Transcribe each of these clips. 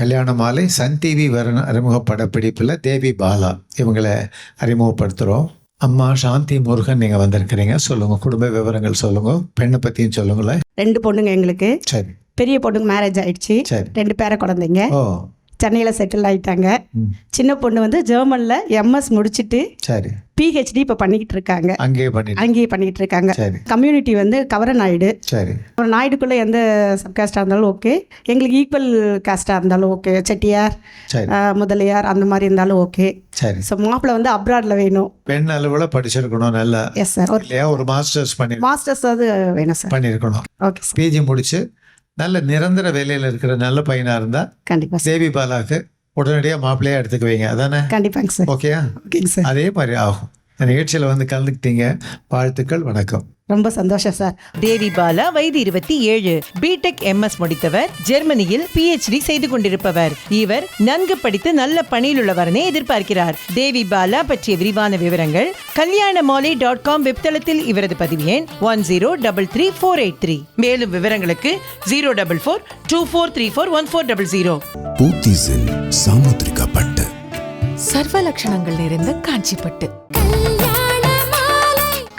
கல்யாண மாலை Sun TV வர அறிமுக படப்பிடிப்பில் தேவி பாலா. இவங்களை அறிமுகப்படுத்துகிறோம் அம்மா சாந்தி முருகன் நீங்கள் வந்திருக்கிறீங்க. சொல்லுங்கள் குடும்ப விவரங்கள் சொல்லுங்கள் பெண்ணை பற்றியும் சொல்லுங்களேன். ரெண்டு பொண்ணுங்க எங்களுக்கு. சரி. பெரிய பொண்ணுக்கு மேரேஜ் ஆயிடுச்சு. சரி. ரெண்டு பேர குழந்தைங்க. ஓ. சென்னையில் செட்டில் ஆயிட்டாங்க. ம். சின்ன பொண்ணு வந்து ஜெர்மனில் எம்எஸ் முடிச்சுட்டு சரி. பிஹெச்டி இப்போ பண்ணிக்கிட்டு இருக்காங்க. அங்கேயே பண்ணிட்டு. அங்கேயே பண்ணிக்கிட்டு இருக்காங்க. கம்யூனிட்டி வந்து கவர நாயுடு. சரி. அப்புறம் நாயுடுக்குள்ளே எந்த சப்காஸ்டாக இருந்தாலும் ஓகே எங்களுக்கு ஈக்குவல் காஸ்டாக இருந்தாலும் ஓகே செட்டியார் முதலியார் அந்த மாதிரி இருந்தாலும் ஓகே சரி. ஸோ மாப்பிள்ளை வந்து அப்ராடில் வேணும். பெண் அளவில் படிச்சிருக்கணும் நல்லா. எஸ் சார் ஒரு மாஸ்டர்ஸ் பண்ணி மாஸ்டர்ஸ் அது வேணும் சார் பண்ணியிருக்கணும் ஓகே பிஜி முடிச்சு நல்ல நிரந்தர வேலையில் இருக்கிற நல்ல பையனாக இருந்தால் கண்டிப்பாக சார் தேவி பாலாக்கு உடனடியாக மாப்பிள்ளையாக எடுத்துக்குவீங்க. அதானே? கண்டிப்பாங்க சார் ஓகேயா? ஓகேங்க சார் அதே மாதிரி ஆகும். நிகழ்ச்சியில் வந்து கலந்துக்கிட்டீங்க. வாழ்த்துக்கள் வணக்கம். ரொம்ப சந்தோஷம் சார். தேவி பாலா வயது இருபத்தி ஏழு. பிடெக் எம்எஸ் முடித்தவர். ஜெர்மனியில் பிஹெச்டி செய்து கொண்டிருப்பவர். இவர் நன்கு படித்து நல்ல பணியில் உள்ளவரனை எதிர்பார்க்கிறார். தேவி பாலா பற்றிய விரிவான விவரங்கள் கல்யாண மாலை டாட் காம் வெப்தளத்தில் இவரது பதிவு எண் one zero double three four eight three மேலும் விவரங்களுக்கு zero double four two four three four one four double zero பூத்திஸில் Samudrika Pattu. சர்வ லட்சணங்கள் நிறைந்த காஞ்சிப்பட்டு.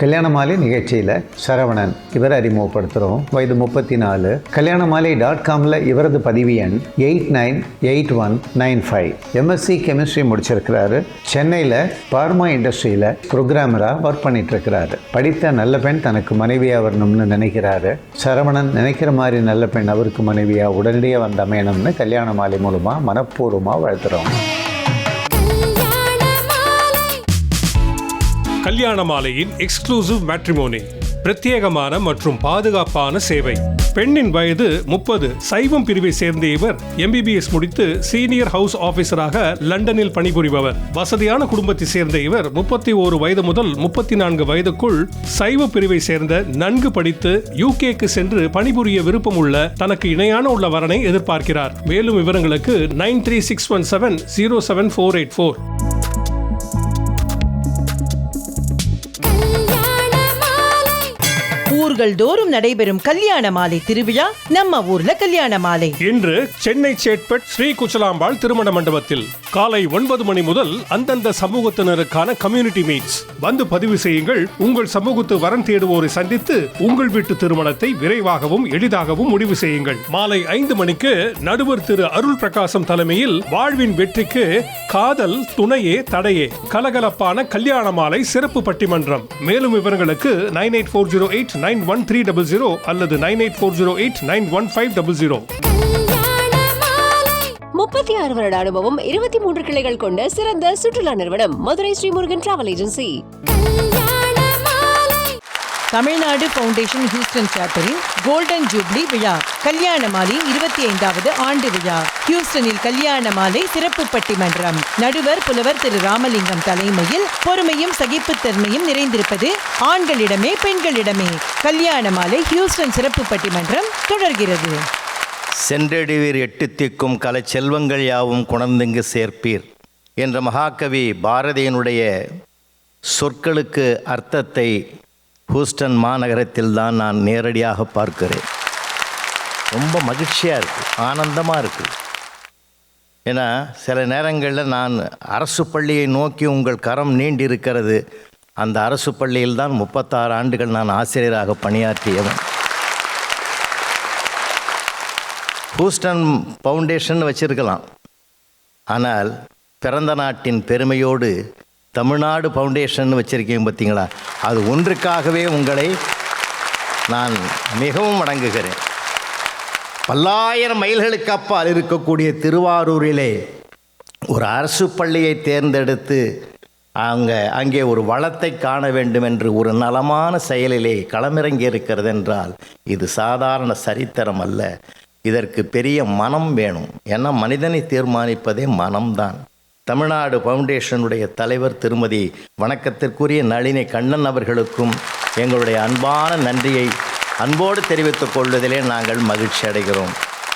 கல்யாண மாலை நிகழ்ச்சியில் சரவணன் இவரை அறிமுகப்படுத்துகிறோம் வயது முப்பத்தி நாலு கல்யாண மாலை டாட் காமில் இவரது பதிவு எண் eight nine eight one nine five. MSc chemistry முடிச்சிருக்கிறாரு. சென்னையில் பார்மா இண்டஸ்ட்ரியில் ப்ரோக்ராமராக ஒர்க் பண்ணிட்டு இருக்கிறாரு படித்த நல்ல பெண் தனக்கு மனைவியாக வரணும்னு நினைக்கிறாரு. சரவணன் நினைக்கிற மாதிரி நல்ல பெண் அவருக்கு மனைவியாக உடனடியாக வந்த அமையணும்னு கல்யாண மாலை மூலமாக மனப்பூர்வமாக வாழ்த்துறோம். கல்யாண மாலையின் எக்ஸ்க்ளூசிவ் மேட்ரிமோனி பிரத்யேகமான மற்றும் பாதுகாப்பான சேவை. பெண்ணின் வயது முப்பது சைவம் பிரிவை சேர்ந்த இவர் எம்பிபிஎஸ் முடித்து சீனியர் ஹவுஸ் ஆபீசராக லண்டனில் பணிபுரிபவர். வசதியான குடும்பத்தை சேர்ந்த இவர் முப்பத்தி ஓரு வயது முதல் முப்பத்தி நான்கு வயதுக்குள் சைவ பிரிவை சேர்ந்த நன்கு படித்து யூகேக்கு சென்று பணிபுரிய விருப்பம் உள்ள தனக்கு இணையான உள்ள வரனை எதிர்பார்க்கிறார். மேலும் விவரங்களுக்கு nine three six one seven zero seven four eight four. ஊர்கள் தோறும் நடைபெறும் கல்யாண மாலை திருவிழா நம்ம ஊர்ல கல்யாண மாலை. இன்று சென்னை சேட்பட் ஸ்ரீ குச்சலாம்பாள் திருமண மண்டபத்தில் காலை ஒன்பது மணி முதல் அந்தந்த சமூகத்தினருக்கான கம்யூனிட்டி மீட்ஸ் வந்து பதிவு செய்யுங்கள். உங்கள் சமூகத்து வரன் தேடுவோரை சந்தித்து உங்கள் வீட்டு திருமணத்தை விரைவாகவும் எளிதாகவும் முடிவு செய்யுங்கள். மாலை ஐந்து மணிக்கு நடுவர் திரு அருள் பிரகாசம் தலைமையில் வாழ்வின் வெற்றிக்கு காதல் துணையே தடையே கலகலப்பான கல்யாண மாலை சிறப்பு பட்டிமன்றம். மேலும் விவரங்களுக்கு nine eight four zero eight nine one three double zero அல்லது nine eight four zero eight nine one five double zero முப்பத்தி ஆறு வருட அனுபவம் இருபத்தி மூன்று கிளைகள் கொண்ட சிறந்த சுற்றுலா நிறுவனம் Madurai Srimurugan travel agency Tamil Nadu foundation Houston சாப்டரின் golden jubilee விழா கல்யாண மாலை இருபத்தி ஐந்தாவது ஆண்டு விழா. ஹியூஸ்டனில் கல்யாண மாலை சிறப்பு பட்டிமன்றம். நடுவர் புலவர் திரு ராமலிங்கம் தலைமையில் பொறுமையும் சகிப்புத்தன்மையும் நிறைந்திருப்பது ஆண்களிடமே பெண்களிடமே. கல்யாண மாலை ஹியூஸ்டன் சிறப்பு பட்டிமன்றம் தொடர்கிறது. சென்றடிவீர் எட்டு திக்கும் கலை செல்வங்கள் யாவும் குணர்ந்துங்கு சேர்ப்பீர் என்ற மகாகவி பாரதியினுடைய சொற்களுக்கு அர்த்தத்தை ஹூஸ்டன் மாநகரத்தில் தான் நான் நேரடியாக பார்க்கிறேன். ரொம்ப மகிழ்ச்சியாக இருக்குது ஆனந்தமாக இருக்குது ஏன்னா சில நேரங்களில் நான் அரசு பள்ளியை நோக்கி உங்கள் கரம் நீண்டி இருக்கிறது அந்த அரசு பள்ளியில் தான் முப்பத்தாறு ஆண்டுகள் நான் ஆசிரியராக பணியாற்றியவன். ஹூஸ்டன் ஃபவுண்டேஷன் வச்சிருக்கலாம். ஆனால் பிறந்த நாட்டின் பெருமையோடு தமிழ்நாடு ஃபவுண்டேஷன் வச்சுருக்கீங்க பார்த்தீங்களா? அது ஒன்றுக்காகவே உங்களை நான் மிகவும் வணங்குகிறேன். பல்லாயிரம் மைல்களுக்கு அப்பால் இருக்கக்கூடிய திருவாரூரிலே ஒரு அரசு பள்ளியை தேர்ந்தெடுத்து அங்கே அங்கே ஒரு வளத்தை காண வேண்டும் என்று ஒரு நலமான செயலிலே களமிறங்கி இருக்கிறது என்றால் இது சாதாரண சரித்திரம் அல்ல. இதற்கு பெரிய மனம் வேணும். ஏன்னா மனிதனை தீர்மானிப்பதே மனம்தான். தமிழ்நாடு ஃபவுண்டேஷனுடைய தலைவர் திருமதி வணக்கத்திற்குரிய நளினி கண்ணன் அவர்களுக்கும் எங்களுடைய அன்பான நன்றியை அன்போடு தெரிவித்துக் கொள்வதிலே நாங்கள் மகிழ்ச்சி அடைகிறோம்.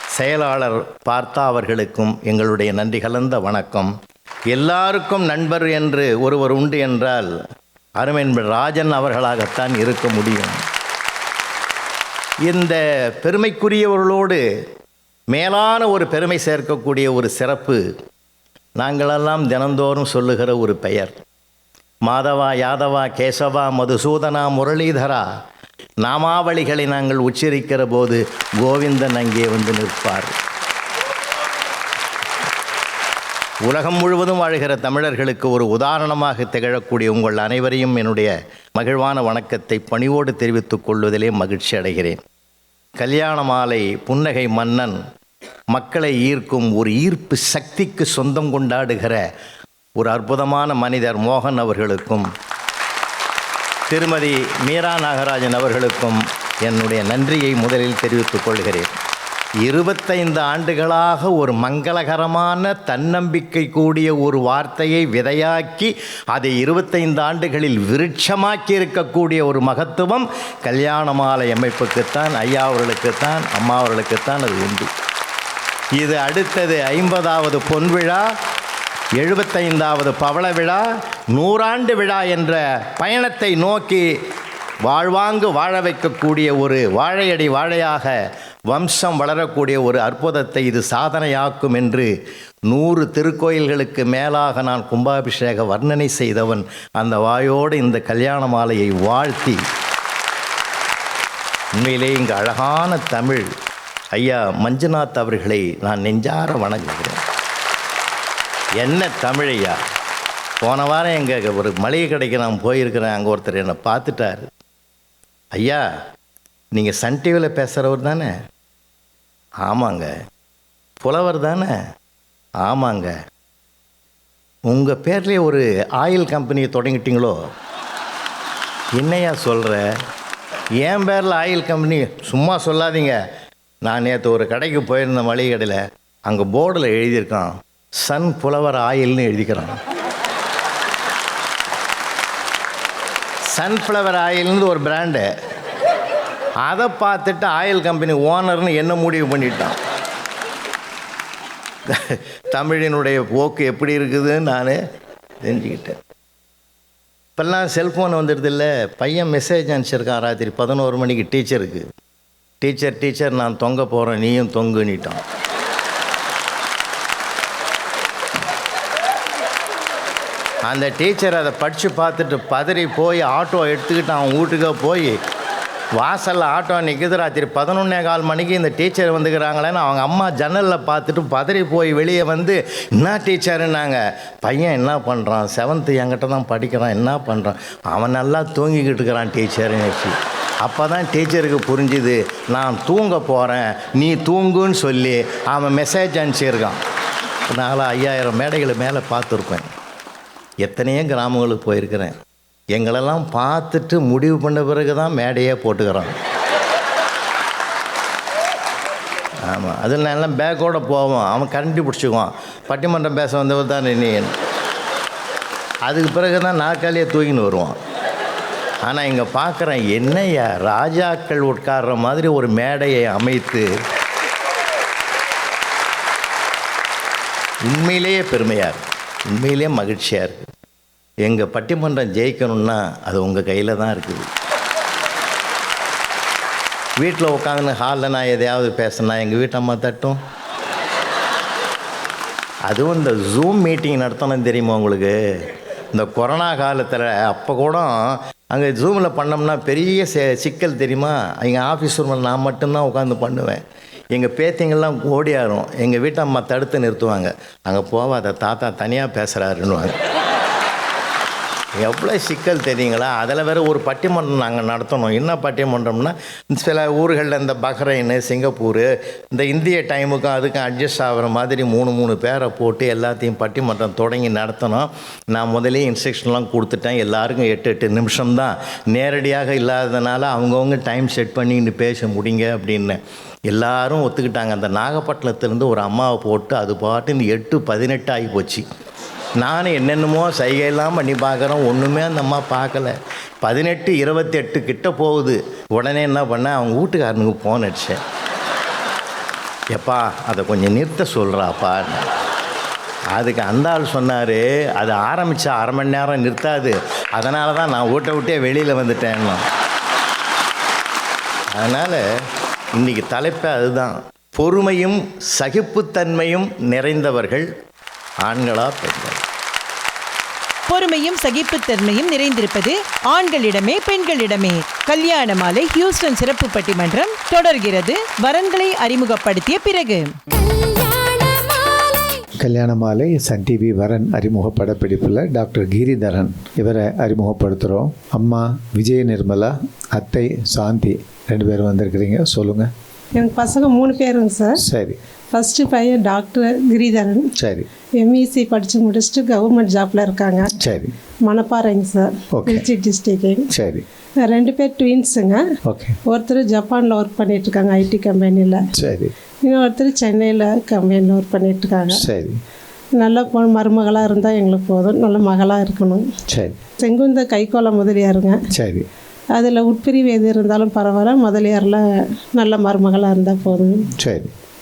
செயலாளர் பார்த்தா அவர்களுக்கும் எங்களுடைய நன்றி கலந்த வணக்கம். எல்லாருக்கும் நண்பர் என்று ஒருவர் உண்டு என்றால் அருமையன்பர் ராஜன் அவர்களாகத்தான் இருக்க முடியும். இந்த பெருமைக்குரியவர்களோடு மேலான ஒரு பெருமை சேர்க்கக்கூடிய ஒரு சிறப்பு நாங்களெல்லாம் தினந்தோறும் சொல்லுகிற ஒரு பெயர். மாதவா யாதவா கேசவா மதுசூதனா முரளிதரா நாமாவளிகளை நாங்கள் உச்சரிக்கிற போது கோவிந்தன் அங்கே வந்து நிற்பார். உலகம் முழுவதும் வாழ்கிற தமிழர்களுக்கு ஒரு உதாரணமாக திகழக்கூடிய உங்கள் அனைவரையும் என்னுடைய மகிழ்வான வணக்கத்தை பணிவோடு தெரிவித்துக் கொள்வதிலே மகிழ்ச்சி அடைகிறேன். கல்யாண மாலை புன்னகை மன்னன் மக்களை ஈர்க்கும் ஒரு ஈர்ப்பு சக்திக்கு சொந்தம் கொண்டாடுகிற ஒரு அற்புதமான மனிதர் மோகன் அவர்களுக்கும் திருமதி மீரா நாகராஜன் அவர்களுக்கும் என்னுடைய நன்றியை முதலில் தெரிவித்துக் கொள்கிறேன். இருபத்தைந்து ஆண்டுகளாக ஒரு மங்களகரமான தன்னம்பிக்கை கூடிய ஒரு வார்த்தையை விதையாக்கி அதை இருபத்தைந்து ஆண்டுகளில் விருட்சமாக்கி இருக்கக்கூடிய ஒரு மகத்துவம் கல்யாண மாலை அமைப்புக்குத்தான் ஐயா அவர்களுக்குத்தான் அம்மா அவர்களுக்குத்தான் அது உண்டு. இது அடுத்தது ஐம்பதாவது பொன் விழா எழுபத்தைந்தாவது பவள விழா நூறாண்டு விழா என்ற பயணத்தை நோக்கி வாழ்வாங்கு வாழ வைக்கக்கூடிய ஒரு வாழையடி வாழையாக வம்சம் வளரக்கூடிய ஒரு அற்புதத்தை இது சாதனையாக்கும் என்று நூறு திருக்கோயில்களுக்கு மேலாக நான் கும்பாபிஷேக வர்ணனை செய்தவன் அந்த வாயோடு இந்த கல்யாண மாலையை வாழ்த்தி. உண்மையிலே இங்கு அழகான தமிழ் ஐயா மஞ்சுநாத் அவர்களை நான் நெஞ்சார வணங்குகிறேன். என்ன தமிழையா போன வாரம் எங்கள் ஒரு மளிகை கடைக்கு நான் போயிருக்கிறேன். அங்கே ஒருத்தர் என்னை பார்த்துட்டார். ஐயா நீங்கள் சன் டிவியில் பேசுகிறவர் தானே? ஆமாங்க. புலவர் தானே? ஆமாங்க. உங்கள் பேர்லேயே ஒரு ஆயில் கம்பெனியை தொடங்கிட்டீங்களோ? என்னையா சொல்கிற என் பேரில் ஆயில் கம்பெனி சும்மா சொல்லாதீங்க. நான் நேற்று ஒரு கடைக்கு போயிருந்த மளிகை கடையில் அங்கே போர்டில் எழுதியிருக்கான் சன் புலவர் ஆயில்னு எழுதிக்கிறான். சன்ஃப்ளவர் ஆயில்னு ஒரு பிராண்டு. அதை பார்த்துட்டு ஆயில் கம்பெனி ஓனர்னு என்ன முடிவு பண்ணிட்டான். தமிழினுடைய போக்கு எப்படி இருக்குதுன்னு நான் தெரிஞ்சுக்கிட்டேன். இப்போல்லாம் செல்ஃபோன் வந்துடுது இல்லை பையன் மெசேஜ் அனுப்பிச்சிருக்கான் ராத்திரி பதினோரு மணிக்கு டீச்சருக்கு டீச்சர் டீச்சர் நான் தொங்க போகிறேன் நீயும் தொங்குனிட்டான் அந்த டீச்சர் அதை படித்து பார்த்துட்டு பதறி போய் ஆட்டோ எடுத்துக்கிட்டு அவன் வீட்டுக்கு போய் வாசலில் ஆட்டோ நிற்குது ராத்திரி பதினொன்னே கால் மணிக்கு இந்த டீச்சர் வந்துக்கிறாங்களேன்னு அவங்க அம்மா ஜன்னலில் பார்த்துட்டு பதறி போய் வெளியே வந்து என்ன டீச்சருன்னாங்க? பையன் என்ன பண்ணுறான் செவன்த்து என்கிட்ட தான் படிக்கிறான். என்ன பண்ணுறான் அவன் நல்லா தூங்கிக்கிட்டு இருக்கிறான் டீச்சருன்னு வச்சு அப்போ தான் டீச்சருக்கு புரிஞ்சுது நான் தூங்க போகிறேன் நீ தூங்குன்னு சொல்லி அவன் மெசேஜ் அனுப்பிச்சிருக்கான். அதனால் ஐயாயிரம் மேடைகளை மேலே பார்த்துருப்பேன். எத்தனையோ கிராமங்களுக்கு போயிருக்கிறேன். எங்களெல்லாம் பார்த்துட்டு முடிவு பண்ண பிறகு தான் மேடையே போட்டுக்கிறான். ஆமாம் அதில் நான் எல்லாம் பேக்கோடு போவோம் அவன் கரண்டி பிடிச்சிக்குவான். பட்டிமன்றம் பேச வந்தவர் தான் நீ? அதுக்கு பிறகு தான் நாற்காலியை தூக்கின்னு வருவான். ஆனால் இங்கே பார்க்குறேன் என்னையா ராஜாக்கள் உட்கார்ற மாதிரி ஒரு மேடையை அமைத்து உண்மையிலேயே பெருமையாக இருக்குது உண்மையிலேயே மகிழ்ச்சியாக இருக்குது எங்கள் பட்டிமன்றம் ஜெயிக்கணும்னா அது உங்கள் கையில் தான் இருக்குது. வீட்டில் உட்காந்து ஹாலில் நான் எதையாவது பேசினா எங்கள் வீட்டம்மா தட்டும். அதுவும் இந்த ஜூம் மீட்டிங் நடத்தணும் தெரியுமா உங்களுக்கு? இந்த கொரோனா காலத்தில் அப்போ கூட அங்கே ஜூமில் பண்ணோம்னா பெரிய சிக்கல் தெரியுமா? எங்கள் ஆஃபீஸ் ரூமில் நான் மட்டும்தான் உட்காந்து பண்ணுவேன். எங்கள் பேத்திங்கெல்லாம் ஓடியாரும். எங்கள் வீட்டை அம்மா தடுத்து நிறுத்துவாங்க. அங்கே போவாத தாத்தா தனியாக பேசுகிறாருன்னுவாங்க எவ்வளோ சிக்கல் தெரியுங்களா? அதில் வேறு ஒரு பட்டிமன்றம் நாங்கள் நடத்தணும். என்ன பட்டிமன்றம்னா சில ஊர்களில் இந்த பஹ்ரைனு சிங்கப்பூர் இந்த இந்திய டைமுக்கும் அதுக்கும் அட்ஜஸ்ட் ஆகிற மாதிரி மூணு மூணு பேரை போட்டு எல்லாத்தையும் பட்டிமன்றம் தொடங்கி நடத்தணும். நான் முதலே இன்ஸ்ட்ரக்ஷன்லாம் கொடுத்துட்டேன். எல்லாருக்கும் எட்டு எட்டு நிமிஷம்தான். நேரடியாக இல்லாததுனால அவங்கவுங்க டைம் செட் பண்ணிட்டு பேச முடியுங்க அப்படின்னு. எல்லாரும் ஒத்துக்கிட்டாங்க. அந்த நாகப்பட்டினத்துலேருந்து ஒரு அம்மாவை போட்டு அது பாட்டு இந்த எட்டு பதினெட்டு ஆகி போச்சு. நானும் என்னென்னமோ சைகையெல்லாம் பண்ணி பார்க்குறோம். ஒன்றுமே அந்த அம்மா பார்க்கல. பதினெட்டு இருபத்தெட்டு கிட்ட போகுது. உடனே என்ன பண்ணேன் அவங்க வீட்டுக்காரனுக்கு ஃபோன் அடித்தேன் எப்பா அதை கொஞ்சம் நிறுத்த சொல்கிறாப்பா அதுக்கு அந்த ஆள் சொன்னார் அது ஆரம்பித்தா அரை மணி நேரம் நிறுத்தாது. அதனால தான் நான் வீட்டை விட்டே வெளியில் வந்துட்டேன்னா. அதனால் இன்றைக்கி தலைப்பே அதுதான். பொறுமையும் சகிப்புத்தன்மையும் நிறைந்தவர்கள் ஆண்களா பெண்கள்? பொறுமையும் சகிப்புத்தன்மையும் நிறைந்திருப்பது ஆண்களிடமே பெண்களிடமே. கல்யாண மாலை ஹியூஸ்டன் சிறப்பு பட்டிமன்றம் தொடர்கிறது. வரன்களை அறிமுகப்படுத்திய பிறகு. கல்யாண மாலை சன் டிவி வரன் அறிமுக படப்பிடிப்பில் டாக்டர் கிரிதரன் இவரை அறிமுகப்படுத்துகிறோம் அம்மா விஜய நிர்மலா அத்தை சாந்தி ரெண்டு பேரும் வந்திருக்கிறீங்க. சொல்லுங்கள் எனக்கு பசங்க மூணு பேருங்க சார். சரி. ஃபஸ்ட்டு பையன் டாக்டர் கிரிதரன். சரி. எம்இசி படித்து முடிச்சுட்டு கவர்மெண்ட் ஜாப்பில் இருக்காங்க. சரி. மணப்பாறைங்க சார். திருச்சி டிஸ்ட்ரிக்ட் சரி. ரெண்டு பேர் ட்வின்ஸுங்க ஓகே ஒருத்தர் ஜப்பானில் ஒர்க் பண்ணிட்டு இருக்காங்க ஐடி கம்பெனியில் சரி. இன்னொருத்தர் சென்னையில் கம்பெனியில் ஒர்க் பண்ணிட்டு இருக்காங்க சரி. நல்ல பொ மருமகளாக இருந்தால் எங்களுக்கு போதும். நல்ல மகளாக இருக்கணும். சரி. செங்குந்த கைகோள முதலியாருங்க. சரி. அதில் உட்பிரிவு எது இருந்தாலும் பரவாயில்ல. முதலியாரில் நல்ல மருமகளாக இருந்தால் போதும். சரி.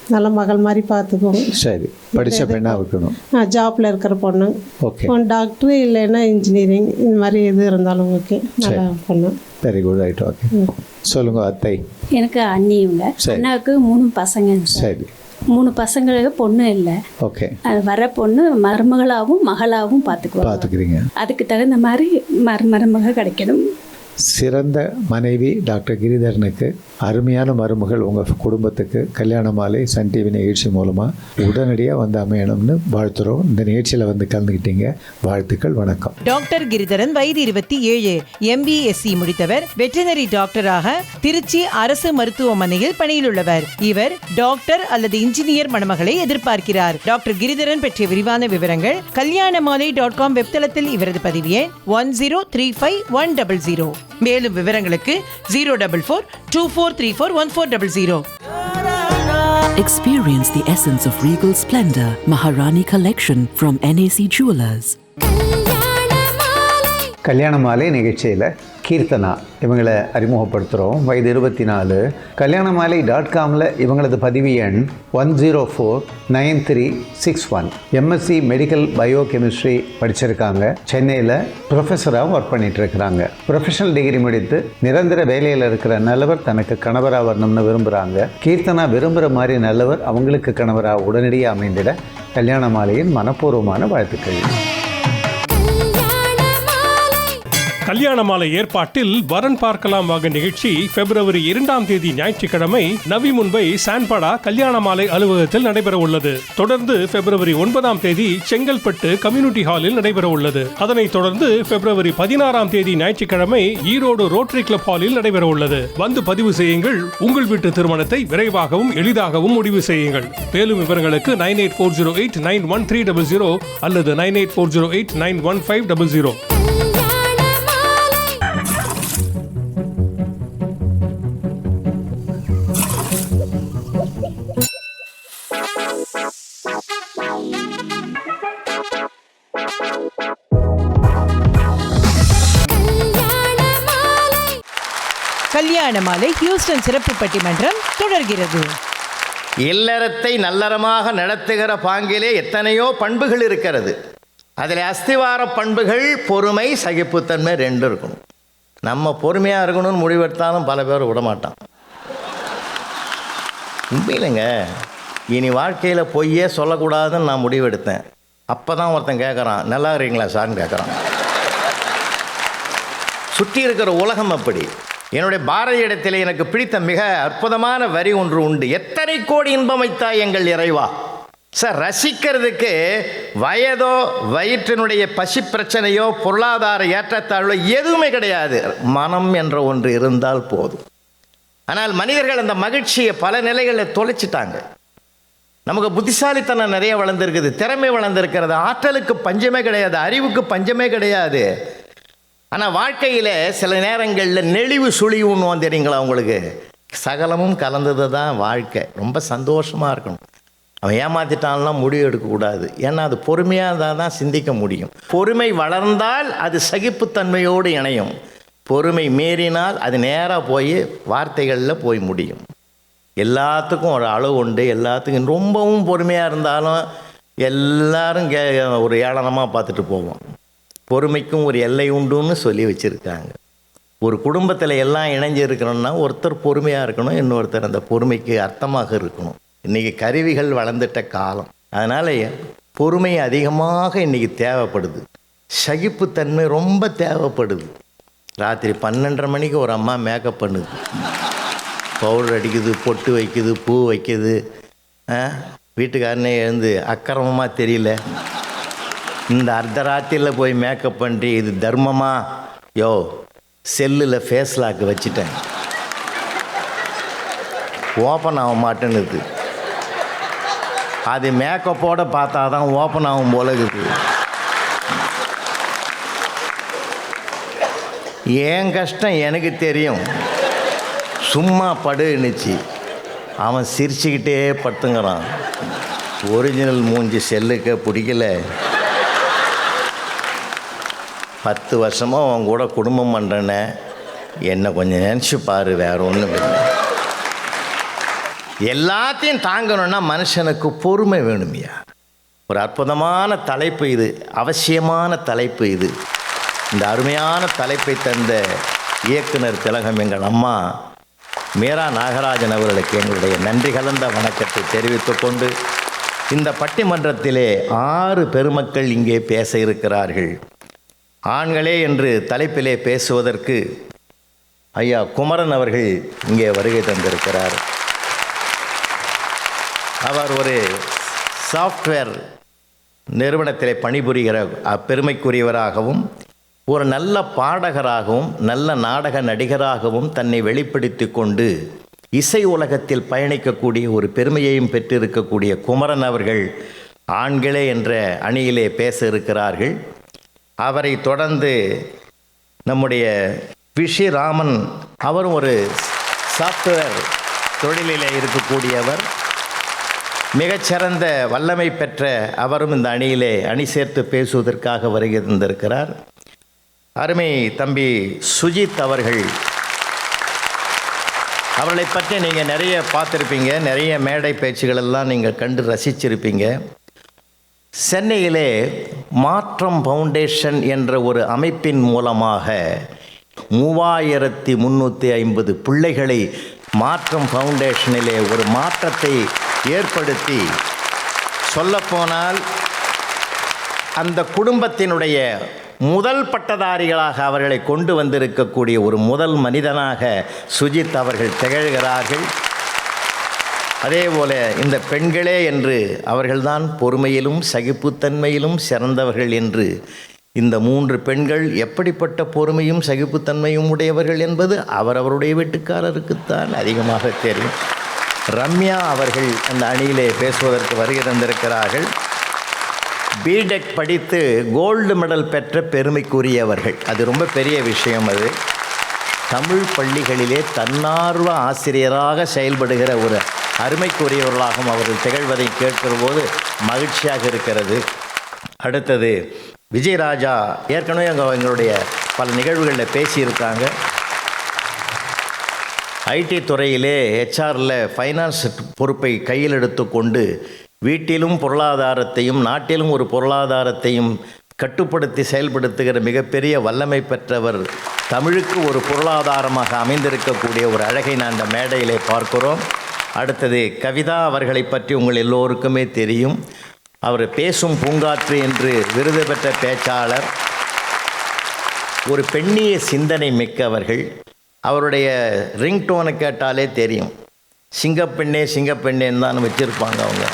நல்ல மகள் மாதிரி பார்த்துக்குவோம் சரி படித்த பெண்ணாக இருக்கணும். ஜாப்பில் இருக்கிற பொண்ணு. ஓகே டாக்டர் இல்லைன்னா இன்ஜினியரிங் இந்த மாதிரி எது இருந்தாலும் ஓகே நல்லா பொண்ணு. வெரி குட் ரைட் ஓகே சொல்லுங்க அத்தை. எனக்கு அண்ணி இவங்க. அண்ணாவுக்கு மூணு பசங்க. சரி. மூணு பசங்களுக்கு பொண்ணு இல்லை. ஓகே அது வர பொண்ணு மருமகளாகவும் மகளாகவும் பார்த்துக்குவாங்க. பார்த்துக்கிறீங்க. அதுக்கு தகுந்த மாதிரி மரு மருமக கிடைக்கணும். சிறந்த மனைவி டாக்டர் கிரிதரனுக்கு அருமையான மருமகள் உங்கள் குடும்பத்துக்கு கல்யாண மாலை சன் டிவி நிகழ்ச்சி மூலமாக உடனடியாக வந்து அமையணும்னு வாழ்த்துறோம். இந்த நிகழ்ச்சியில் வந்து கலந்துக்கிட்டீங்க வாழ்த்துக்கள் வணக்கம். டாக்டர் கிரிதரன் வயது இருபத்தி ஏழு. எம்பிஎஸ்சி முடித்தவர். வெட்டினரி டாக்டராக திருச்சி அரசு மருத்துவமனையில் பணியில் உள்ளவர் இவர் டாக்டர் அல்லது இன்ஜினியர் மணமகளை எதிர்பார்க்கிறார். டாக்டர் கிரிதரன் பற்றிய விரிவான விவரங்கள் கல்யாண மாலை டாட் காம் வெப்தளத்தில் இவரது பதிவு எண் one zero three five one double zero. மேலும் விவரங்களுக்கு zero double four two four three four one four double zero Experience the essence of regal splendor. Maharani Collection from NAC Jewelers. கல்யாண மாலை நிகழ்ச்சியில் கீர்த்தனா இவங்களை அறிமுகப்படுத்துகிறோம். வயது இருபத்தி நாலு கல்யாண மாலை டாட் காமில் இவங்களது பதிவு எண் one zero four nine three six one MSc medical biochemistry படிச்சிருக்காங்க. சென்னையில் ப்ரொஃபஸராக ஒர்க் பண்ணிட்டு இருக்கிறாங்க ப்ரொஃபஷனல் டிகிரி முடித்து நிரந்தர வேலையில் இருக்கிற நல்லவர் தனக்கு கணவராக வரணும்னு விரும்புகிறாங்க கீர்த்தனா விரும்புகிற மாதிரி நல்லவர் அவங்களுக்கு கணவராக உடனடியாக அமைந்திட கல்யாண மாலையின் மனப்பூர்வமான வாழ்த்துக்கள். கல்யாண மாலை ஏற்பாட்டில் வரன் பார்க்கலாம் வாங்க நிகழ்ச்சி பிப்ரவரி இரண்டாம் தேதி ஞாயிற்றுக்கிழமை நவி மும்பை சான்படா கல்யாண மாலை அலுவலகத்தில் நடைபெற உள்ளது. தொடர்ந்து பிப்ரவரி ஒன்பதாம் தேதி செங்கல்பட்டு கம்யூனிட்டி ஹாலில் நடைபெற உள்ளது. அதனைத் தொடர்ந்து பிப்ரவரி பதினாறாம் தேதி ஞாயிற்றுக்கிழமை ஈரோடு ரோட்டரி கிளப் ஹாலில் நடைபெற உள்ளது. வந்து பதிவு செய்யுங்கள். உங்கள் வீட்டு திருமணத்தை விரைவாகவும் எளிதாகவும் முடிவு செய்யுங்கள். மேலும் விவரங்களுக்கு nine eight four zero eight nine one three double zero அல்லது nine eight four zero eight nine one five double zero. Kalyana Malai Houston சிறப்பு பட்டிமன்றம் தொடர்கிறது. இல்லறத்தை நல்லறமாக நடத்துகிற பாங்கிலே எத்தனையோ பண்புகள் இருக்கிறது. அதில் அஸ்திவார பண்புகள் பொறுமை சகிப்புத்தன்மை ரெண்டு இருக்கணும். நம்ம பொறுமையாக இருக்கணும்னு முடிவெடுத்தாலும் பல பேர் விடமாட்டான். இல்லைங்க இனி வாழ்க்கையில் பொய்யே சொல்லக்கூடாதுன்னு நான் முடிவெடுத்தேன். அப்போ தான் ஒருத்தன் கேட்குறான் நல்லா இருக்கீங்களா சார்னு கேட்குறான் சுற்றி இருக்கிற உலகம் அப்படி. என்னுடைய பாரதி இடத்திலே எனக்கு பிடித்த மிக அற்புதமான வரி ஒன்று உண்டு. எத்தனை கோடி இன்பம் வைத்தாய் எங்கள் இறைவா? சார் ரசிக்கிறதுக்கு வயதோ வயிற்றினுடைய பசி பிரச்சனையோ பொருளாதார ஏற்றத்தாழ்வோ எதுவுமே கிடையாது. மனம் என்ற ஒன்று இருந்தால் போதும். ஆனால் மனிதர்கள் அந்த மகிழ்ச்சியை பல நிலைகளில் தொலைச்சிட்டாங்க. நமக்கு புத்திசாலித்தனம் நிறைய வளர்ந்துருக்குது திறமை வளர்ந்துருக்கிறது. ஆற்றலுக்கு பஞ்சமே கிடையாது அறிவுக்கு பஞ்சமே கிடையாது. ஆனால் வாழ்க்கையில் சில நேரங்களில் நெளிவு சுழிவுன்னு தெரியுங்களா உங்களுக்கு? சகலமும் கலந்தது தான் வாழ்க்கை. ரொம்ப சந்தோஷமாக இருக்கணும். அவன் ஏமாத்திட்டான்லாம் முடிவு எடுக்கக்கூடாது ஏன்னா அது பொறுமையாக இருந்தால் தான் சிந்திக்க முடியும். பொறுமை வளர்ந்தால் அது சகிப்புத்தன்மையோடு இணையும். பொறுமை மீறினால் அது நேராக போய் வார்த்தைகளில் போய் முடியும். எல்லாத்துக்கும் ஒரு அளவு உண்டு. எல்லாத்துக்கும் ரொம்பவும் பொறுமையாக இருந்தாலும் எல்லாரும் கே ஒரு ஏளனமாக பார்த்துட்டு போவோம். பொறுமைக்கும் ஒரு எல்லை உண்டுன்னு சொல்லி வச்சுருக்காங்க. ஒரு குடும்பத்தில் எல்லாம் இணைஞ்சு இருக்கணும்னா ஒருத்தர் பொறுமையாக இருக்கணும் இன்னொருத்தர் அந்த பொறுமைக்கு அர்த்தமாக இருக்கணும். இன்றைக்கி கருவிகள் வளர்ந்துட்ட காலம். அதனால் பொறுமை அதிகமாக இன்றைக்கி தேவைப்படுது. சகிப்புத்தன்மை ரொம்ப தேவைப்படுது. ராத்திரி பன்னெண்டரை மணிக்கு ஒரு அம்மா மேக்கப் பண்ணுது. பவுடர் அடிக்குது பொட்டு வைக்குது பூ வைக்குது. வீட்டுக்காரனே எழுந்து அக்கிரமமாக தெரியல. இந்த அர்த்தராத்திரியில் போய் மேக்கப் பண்ணி இது தர்மமா? யோ செல்லில் ஃபேஸ் லாக் வச்சுட்டேன். ஓப்பன் ஆக மாட்டேன்னுது அது மேக்கப்போட பார்த்தா தான் ஓப்பன் ஆகும் போல இருக்குது. என் கஷ்டம் எனக்கு தெரியும். சும்மா படுன்னுச்சு அவன் சிரிச்சுக்கிட்டே படுத்துங்கிறான். ஒரிஜினல் மூஞ்சி செல்லுக்க பிடிக்கல. பத்து வருஷமாக அவன் கூட குடும்பம் பண்ணுறேன்னு என்னை கொஞ்சம் நினச்சி பாரு வேற ஒன்றும் இல்லை. எல்லாத்தையும் தாங்கணும்னா மனுஷனுக்கு பொறுமை வேணுமையா. ஒரு அற்புதமான தலைப்பு இது அவசியமான தலைப்பு இது. இந்த அருமையான தலைப்பை தந்த இயக்குனர் திலகம் எங்கள் அம்மா மீரா நாகராஜன் அவர்களுக்கு எங்களுடைய நன்றி கலந்த வணக்கத்தை தெரிவித்து கொண்டு இந்த பட்டிமன்றத்திலே ஆறு பெருமக்கள் இங்கே பேச இருக்கிறார்கள். ஆண்களே என்று தலைப்பிலே பேசுவதற்கு ஐயா குமரன் அவர்கள் இங்கே வருகை தந்திருக்கிறார். அவர் ஒரு சாஃப்ட்வேர் நிறுவனத்தில் பணிபுரிகிற பெருமைக்குரியவராகவும் ஒரு நல்ல பாடகராகவும் நல்ல நாடக நடிகராகவும் தன்னை வெளிப்படுத்தி கொண்டு இசை உலகத்தில் பயணிக்கக்கூடிய ஒரு பெருமையையும் பெற்றிருக்கக்கூடிய குமரன் அவர்கள் ஆண்களே என்ற அணியிலே பேச இருக்கிறார்கள். அவரை தொடர்ந்து நம்முடைய விஷி ராமன் அவரும் ஒரு சாஃப்ட்வேர் தொழிலில் இருக்கக்கூடியவர். மிகச்சிறந்த வல்லமை பெற்ற அவரும் இந்த அணியிலே அணி சேர்த்து பேசுவதற்காக வருகிறந்திருக்கிறார் அருமை தம்பி சுஜித் அவர்கள். அவர்களை பற்றி நீங்கள் நிறைய பார்த்துருப்பீங்க. நிறைய மேடை பேச்சுகளெல்லாம் நீங்கள் கண்டு ரசிச்சிருப்பீங்க. சென்னையிலே மாற்றம் ஃபவுண்டேஷன் என்ற ஒரு அமைப்பின் மூலமாக மூவாயிரத்தி முந்நூற்றி ஐம்பது பிள்ளைகளை மாற்றம் ஃபவுண்டேஷனிலே ஒரு மாற்றத்தை ஏற்படுத்தி சொல்லப்போனால் அந்த குடும்பத்தினுடைய முதல் பட்டதாரிகளாக அவர்களை கொண்டு வந்திருக்கக்கூடிய ஒரு முதல் மனிதனாக சுஜித் அவர்கள் திகழ்கிறார்கள். அதே போல இந்த பெண்களே என்று அவர்கள்தான் பொறுமையிலும் சகிப்புத்தன்மையிலும் சிறந்தவர்கள் என்று இந்த மூன்று பெண்கள் எப்படிப்பட்ட பொறுமையும் சகிப்புத்தன்மையும் உடையவர்கள் என்பது அவரவருடைய வீட்டுக்காரருக்குத்தான் அதிகமாக தெரியும். ரம்யா அவர்கள் அந்த அணியிலே பேசுவதற்கு வருகை தந்திருக்கிறார்கள். பிடெக் படித்து கோல்டு மெடல் பெற்ற பெருமைக்குரியவர்கள். அது ரொம்ப பெரிய விஷயம் அது. தமிழ் பள்ளிகளிலே தன்னார்வ ஆசிரியராக செயல்படுகிற ஒரு அருமைக்குரியவர்களாகவும் அவர்கள் திகழ்வதை கேட்கிற போது மகிழ்ச்சியாக இருக்கிறது. அடுத்தது விஜயராஜா ஏற்கனவே அங்கே எங்களுடைய பல நிகழ்வுகளில் பேசியிருக்காங்க. ஐடி துறையிலே ஹெச்ஆரில் ஃபைனான்ஸ் பொறுப்பை கையில் எடுத்துக்கொண்டு வீட்டிலும் பொருளாதாரத்தையும் நாட்டிலும் ஒரு பொருளாதாரத்தையும் கட்டுப்படுத்தி செயல்படுத்துகிற மிகப்பெரிய வல்லமை பெற்றவர் தமிழுக்கு ஒரு பொருளாதாரமாக அமைந்திருக்கக்கூடிய ஒரு அழகை நான் அந்த மேடையிலே பார்க்கிறோம். அடுத்தது கவிதா அவர்களை பற்றி உங்கள் எல்லோருக்குமே தெரியும். அவர் பேசும் பூங்காற்று என்று விருது பெற்ற பேச்சாளர். ஒரு பெண்ணிய சிந்தனை மிக்கவர்கள். அவருடைய ரிங்டோனை கேட்டாலே தெரியும். சிங்கப்பெண்ணே சிங்கப்பெண்ணேன்னு தான் வச்சுருப்பாங்க அவங்க.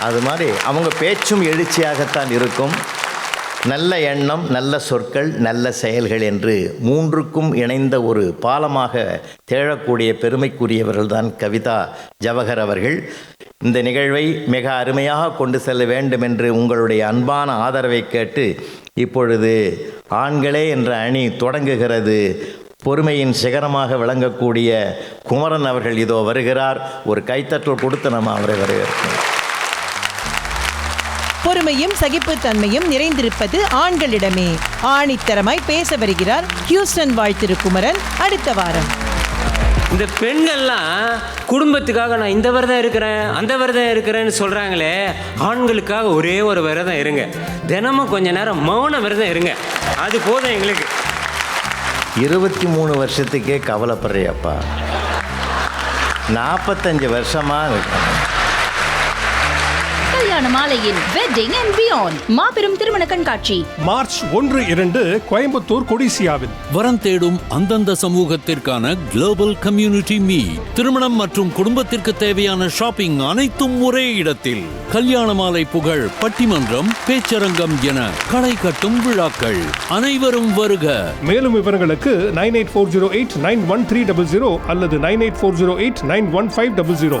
அது மாதிரி அவங்க பேச்சும் எழுச்சியாகத்தான் இருக்கும். நல்ல எண்ணம் நல்ல சொற்கள் நல்ல செயல்கள் என்று மூன்றுக்கும் இணைந்த ஒரு பாலமாக தேழக்கூடிய பெருமைக்குரியவர்கள்தான் கவிதா ஜவஹர் அவர்கள். இந்த நிகழ்வை மிக அருமையாக கொண்டு செல்ல வேண்டும் என்று உங்களுடைய அன்பான ஆதரவை கேட்டு இப்பொழுது ஆண்களே என்ற அணி தொடங்குகிறது. பொறுமையின் சிகரமாக விளங்கக்கூடிய குமரன் அவர்கள் இதோ வருகிறார். ஒரு கைத்தட்டல் கொடுத்து நம்ம அவரை வரவேற்கிறோம். பொறுமையும் சகிப்புத்தன்மையும் நிறைந்திருப்பது ஆண்களிடமே. ஆணித்தரமாய் பேச வருகிறார் ஹியூஸ்டன் வாழ்த்திரு குமரன் அடுத்த வாரம். இந்த பெண்கள்லாம் குடும்பத்துக்காக நான் இந்த விரதம் இருக்கிறேன் அந்த விரதம் இருக்கிறேன்னு சொல்கிறாங்களே ஆண்களுக்காக ஒரே ஒரு விரதம் இருங்க. தினமும் கொஞ்ச நேரம் மௌன விரதம் இருங்க. அது போதும் எங்களுக்கு. இருபத்தி மூணு வருஷத்துக்கே கவலைப்படுறியப்பா. நாற்பத்தஞ்சு வருஷமாக கல்யாண மாலையின் வெட்டிங் அண்ட் பியாண்ட் மாபெரும் திருமண கண்காட்சி. மார்ச் ஒன்று இரண்டு கோயம்புத்தூர் கொடிசியாவில். வரம் தேடும் அந்தந்த சமூகத்திற்கான குளோபல் கம்யூனிட்டி மீட் திருமணம் மற்றும் குடும்பத்திற்கு தேவையான ஷாப்பிங் அனைத்தும் ஒரே இடத்தில். கல்யாண மாலை புகழ் பட்டிமன்றம் பேச்சரங்கம் என களை கட்டும் விழாக்கள். அனைவரும் வருக. மேலும் விவரங்களுக்கு nine eight four zero eight nine one three double zero அல்லது nine eight four zero eight nine one five double zero.